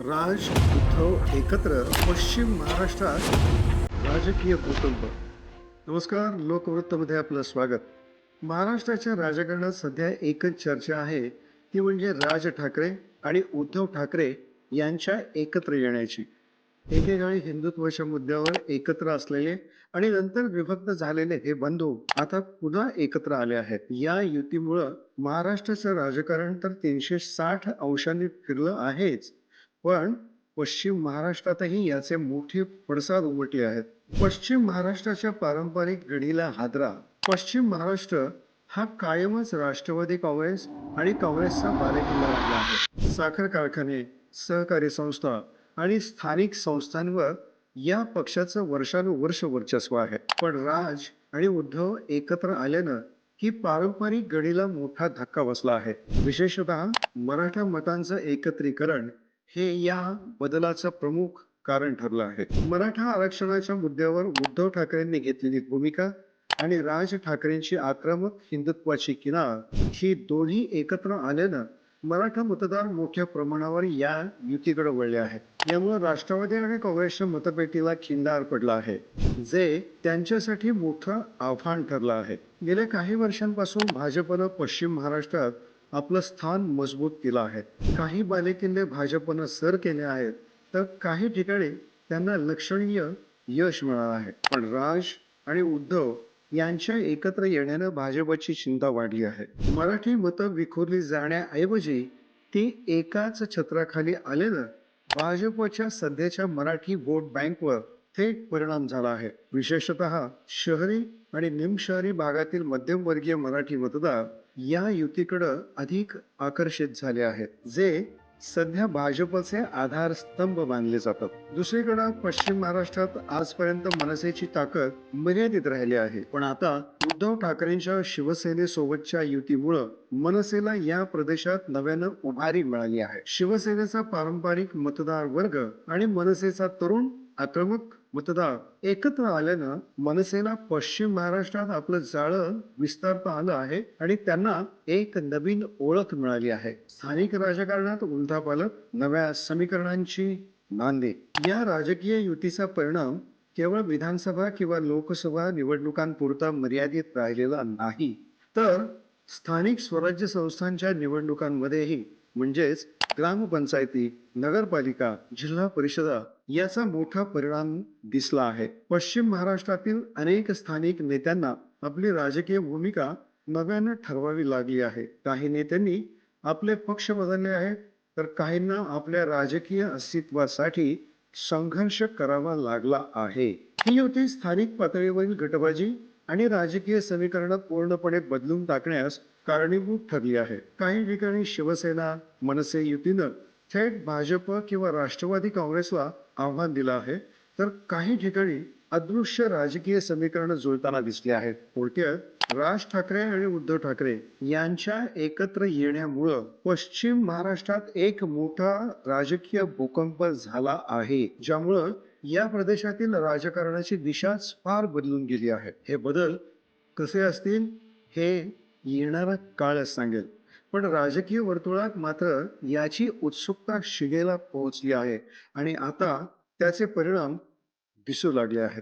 राज उद्धव एकत्र पश्चिम महाराष्ट्रात राजकीय भूकंप. नमस्कार लोकवृत्तमध्ये आपलं स्वागत. महाराष्ट्राच्या राजकारणात सध्या एकच चर्चा आहे ती म्हणजे राज ठाकरे आणि उद्धव ठाकरे यांच्या एकत्र येण्याची. एकेकाळी हिंदुत्वाच्या मुद्द्यावर एकत्र असलेले आणि नंतर विभक्त झालेले हे बंधू आता पुन्हा एकत्र आले आहेत. या युतीमुळं महाराष्ट्राचं राजकारण तर तीनशे साठ अंशांनी फिरलं आहेच. पण पश्चिम महाराष्ट्रातही याचे मोठे पडसाद उमटले आहेत. पश्चिम महाराष्ट्राच्या पारंपरिक गडीला हादरा. पश्चिम महाराष्ट्र हा कायमच राष्ट्रवादी काँग्रेस आणि काँग्रेसचा बालेकिल्ला राहिला आहे. साखर कारखाने सहकारी संस्था आणि स्थानिक संस्थांवर या पक्षाचं वर्षानुवर्ष वर्चस्व आहे. पण राज आणि उद्धव एकत्र आल्यानं ही पारंपरिक गडीला मोठा धक्का बसला आहे. विशेषतः मराठा मतांचं एकत्रीकरण हे या बदलाचं प्रमुख कारण ठरलं आहे. मराठा आरक्षणाच्या मुद्द्यावर उद्धव ठाकरेंनी घेतलेली भूमिका आणि राज ठाकरेंची आक्रमक हिंदुत्वाची किनार ही दोन्ही एकत्र आल्यानं मराठा मतदार मोठ्या प्रमाणावर या युतीकडे वळले आहेत. यामुळे राष्ट्रवादी आणि काँग्रेसच्या मतपेटीला खिंडार पडला आहे जे त्यांच्यासाठी मोठं आव्हान ठरलं आहे. गेल्या काही वर्षांपासून भाजपनं पश्चिम महाराष्ट्रात आपलं स्थान मजबूत केलं आहे. काही बालेकिल्ले भाजपनं सर केले आहेत तर काही ठिकाणी त्यांना लक्षणीय यश मिळालं आहे. पण राज आणि उद्धव यांच्या एकत्र येण्यानं भाजपची चिंता वाढली आहे. मराठी मतं विखुरली जाण्याऐवजी ती एकाच छत्राखाली आलेलं भाजपच्या सध्याच्या मराठी वोट बँकवर थेट परिणाम झाला आहे. विशेषतः शहरी आणि निमशहरी भागातील मध्यमवर्गीय मराठी मतदार या युतीकडं अधिक आकर्षित झाले आहेत जे सध्या भाजपचे आधारस्तंभ मानले जातात. दुसरीकडे पश्चिम महाराष्ट्रात आजपर्यंत मनसेची ताकद मर्यादित राहिली आहे. पण आता उद्धव ठाकरेंच्या शिवसेनेसोबतच्या युतीमुळं मनसेला या प्रदेशात नव्यानं उभारी मिळाली आहे. शिवसेनेचा पारंपरिक मतदार वर्ग आणि मनसेचा तरुण आक्रमक मतदार एकत्र आल्यानं मनसेला पश्चिम महाराष्ट्रात आपलं जाळं विस्तारता आलं आहे आणि त्यांना एक नवीन ओळख मिळाली आहे. स्थानिक राजकारणात उलथापालट नव्या समीकरणांची नांदी. या राजकीय युतीचा परिणाम केवळ विधानसभा किंवा लोकसभा निवडणुकांपुरता मर्यादित राहिलेला नाही. तर स्थानिक स्वराज्य संस्थांच्या निवडणुकांमध्येही म्हणजेच ग्रामपंचायती नगरपालिका जिल्हा परिषदा याचा मोठा परिणाम दिसला आहे. पश्चिम महाराष्ट्रातील अनेक स्थानिक नेत्यांना आपली राजकीय भूमिका नव्यानं ठरवावी लागली आहे. काही नेत्यांनी आपले पक्ष बदलले आहेत तर काहींना आपल्या राजकीय अस्तित्वासाठी संघर्ष करावा लागला आहे. ही होती स्थानिक पातळीवरील गटबाजी आणि राजकीय समीकरणात पूर्णपणे बदलून टाकण्यास कारणीभूत ठरली आहे. काही ठिकाणी शिवसेना मनसे युतीनं थेट भाजप किंवा राष्ट्रवादी काँग्रेसला आव्हान दिलं आहे तर काही ठिकाणी अदृश्य राजकीय समीकरण जुळताना दिसली आहेत. थोडक्यात राज ठाकरे आणि उद्धव ठाकरे यांच्या एकत्र येण्यामुळं पश्चिम महाराष्ट्रात एक मोठा राजकीय भूकंप झाला आहे ज्यामुळं या प्रदेशातील राजकारणाची दिशाच फार बदलून गेली आहे. हे बदल कसे असतील हे येणारा काळच सांगेल. पण राजकीय वर्तुळात मात्र याची उत्सुकता शिगेला पोहोचली आहे आणि आता त्याचे परिणाम दिसू लागले आहेत.